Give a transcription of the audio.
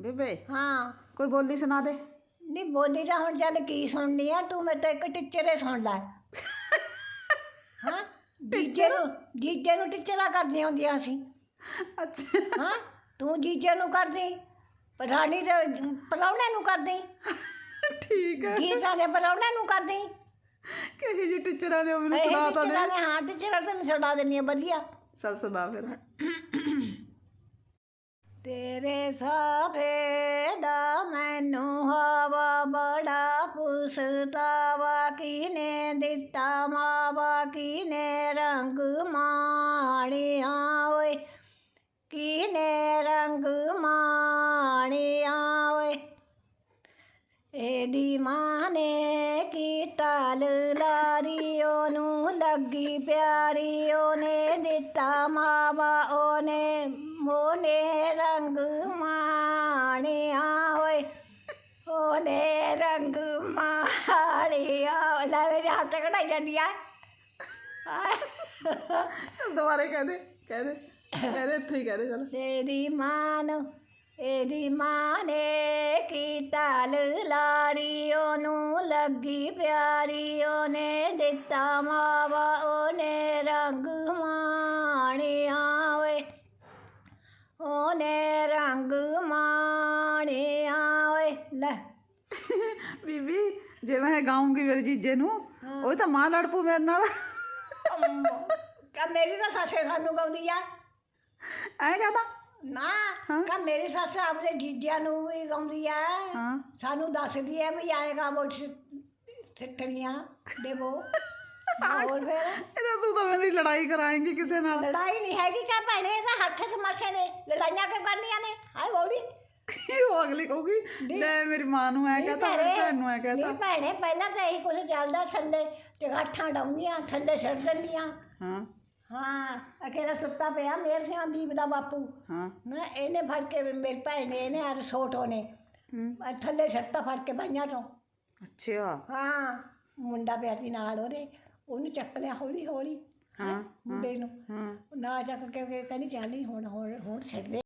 ਬੇਬੇ। ਹਾਂ। ਕੋਈ ਬੋਲੀ ਸੁਣਾ ਦੇ। ਨਹੀਂ ਬੋਲੀ ਤਾਂ ਹੁਣ ਚੱਲ ਕੀ ਸੁਣਨੀ ਆ? ਤੂੰ ਮੇਰੇ ਤੋਂ ਇੱਕ ਟੀਚਰੇ ਸੁਣ ਲੈ। ਹਾਂ? ਜੀਜੇ ਨੂੰ ਜੀਜੇ ਨੂੰ ਟੀਚਰਾਂ ਹੁੰਦੀਆਂ ਸੀ। ਅੱਛਾ। ਹਾਂ? ਤੂੰ ਜੀਜੇ ਨੂੰ ਕਰਦੀ ਰਾਣੀ ਦੇ ਪਰੌਣੇ ਨੂੰ ਕਰਦੀ। ਠੀਕ ਹੈ ਗੀਤਾਂ ਦੇ ਪਰੌਣੇ ਨੂੰ ਕਰਦੀ। ਕਹੀ ਜੀ ਟੀਚਰਾਂ ਨੇ ਉਹ ਮੈਨੂੰ ਸੁਣਾ ਤਾਂ ਦੇ। ਹਾਂ ਟੀਚਰਾਂ ਤੈਨੂੰ ਸੁਣਾ ਦਿੰਦੀ ਆ ਵਧੀਆ। ਚੱਲ ਸੁਣਾ ਫਿਰ। ਤੇਰੇ ਸਾਫੇ ਦਾ ਮੈਨੂੰ ਹਵਾ ਬੜਾ ਪੁਸਤਾਵਾ ਕੀਨੇ ਦਿੱਤਾ ਮਾਵਾ ਕਿਨੇ ਰੰਗ ਮਾਣਿਆ ਓਏ? ਕਿਨੇ ਰੰਗ ਮਾਣਿਆ ਓਏ? ਇਹਦੀ ਮਾਂ ਨੇ ਕੀਤਾ ਲਾਰੀ, ਉਹਨੂੰ ਲੱਗੀ ਪਿਆਰੀ, ਉਹਨੇ ਦਿੱਤਾ ਮਾਵਾ, ਉਹਨੇ ਮੋਨੇ ਰੰਗ ਮਾਣਿਆ ਓਏ। ਉਹਨੇ ਰੰਗ ਮਾਣਿਆ। ਲੈ ਮੇਰੇ ਹੱਥ ਕਢਾਈ ਜਾਂਦੀ ਆ। ਚੱਲ ਦੁਬਾਰੇ ਕਹਿ ਦੇ ਕਹਿ ਦੇ ਕਹਿ ਦੇ ਇੱਥੇ ਹੀ ਕਹਿ ਦੇ ਚੱਲ। ਤੇਰੀ ਮਾਂ ਨੂੰ ਇਹਦੀ ਮਾਂ ਨੇ ਕੀਤਾ ਲਾਰੀ ਉਹਨੂੰ ਲੱਗੀ ਪਿਆਰੀ ਉਹਨੇ ਦਿੱਤਾ ਮਾਵਾ ਉਹਨੇ ਰੰਗ ਉਹਨੇ ਰੰਗ ਮਾਣਿਆ ਓਏ ਲੈ। ਬੀਬੀ ਜੇ ਮੈਂ ਗਾਉਂਗੀ ਮੇਰੇ ਜੀਜੇ ਨੂੰ ਉਹ ਤਾਂ ਮਾਂ ਲੜ ਪੂ ਮੇਰੇ ਨਾਲ। ਕਾ ਮੇਰੀ ਤਾਂ ਸੱਸੇ ਸਾਨੂੰ ਗਾਉਂਦੀ ਆ। ਐ ਕਹਦਾ ਨਾ ਕਾ ਮੇਰੀ ਸੱਸ ਆਪਦੇ ਜੀਜਿਆਂ ਨੂੰ ਵੀ ਗਾਉਂਦੀ ਆ। ਸਾਨੂੰ ਦੱਸਦੀ ਹੈ ਵੀ ਆਏਗਾ ਬੋਟ ਸਿੱਟਣੀਆਂ ਦੇਵੋ। ਹੋਰ ਫਿਰ? ਇਹਦਾ ਤੂੰ ਤਾਂ ਮੇਰੀ ਲੜਾਈ ਕਰਾਏਂਗੀ ਕਿਸੇ ਨਾਲ। ਲੜਾਈ ਨਹੀਂ ਹੈਗੀ ਕਾ ਭੈਣੇ ਇਹਦਾ ਹੱਥ ਤਮਾਸ਼ੇ ਨੇ। ਲੜਾਈਆਂ ਕਿਉਂ ਕਰਨੀਆਂ ਨੇ? ਹਾਏ ਬੋੜੀ ਉਹ ਅਗਲੀ ਕਹੂਗੀ? ਲੈ ਮੇਰੀ ਮਾਂ ਨੂੰ ਐ ਕਹਤਾ ਮੇਰੀ ਭੈਣ ਨੂੰ ਐ ਕਹਤਾ। ਨਹੀਂ ਭੈਣੇ ਪਹਿਲਾਂ ਤਾਂ ਇਹੀ ਕੁਝ ਚੱਲਦਾ ਥੱਲੇ ਚਗਾਠਾਂ ਡਾਉਂਦੀਆਂ ਥੱਲੇ ਛੱਡ ਦਿੰਦੀਆਂ। ਹਾਂ। ਹਾਂ ਅਕੇਲਾ ਸੁੱਤਾ ਪਿਆ ਮੇਰ ਸਿੰਘ ਦੀਪ ਦਾ ਬਾਪੂ। ਹਾਂ। ਮੈਂ ਇਹਨੇ ਫੜ ਕੇ ਮੇਰੀ ਭੈਣ ਨੇ ਇਹਨੇ ਅਰ ਸੋਟੋ ਨੇ ਥੱਲੇ ਛੱਡਤਾ ਫੜ ਕੇ ਬਾਈਆਂ ਤੋਂ ਅੱਛਾ। ਹਾਂ ਮੁੰਡਾ ਪਿਆ ਸੀ ਨਾਲ ਉਹਦੇ। ਉਹਨੂੰ ਚੱਕ ਲਿਆ ਹੌਲੀ ਹੌਲੀ ਹਾਂ ਮੁੰਡੇ ਨੂੰ। ਹਾਂ। ਨਾ ਚੱਕ ਕੇ ਕੇ ਕਹਿੰਦੀ ਚੱਲ ਨੀ ਹੁਣ ਹੁਣ ਹੁਣ ਛੱਡ ਦੇ।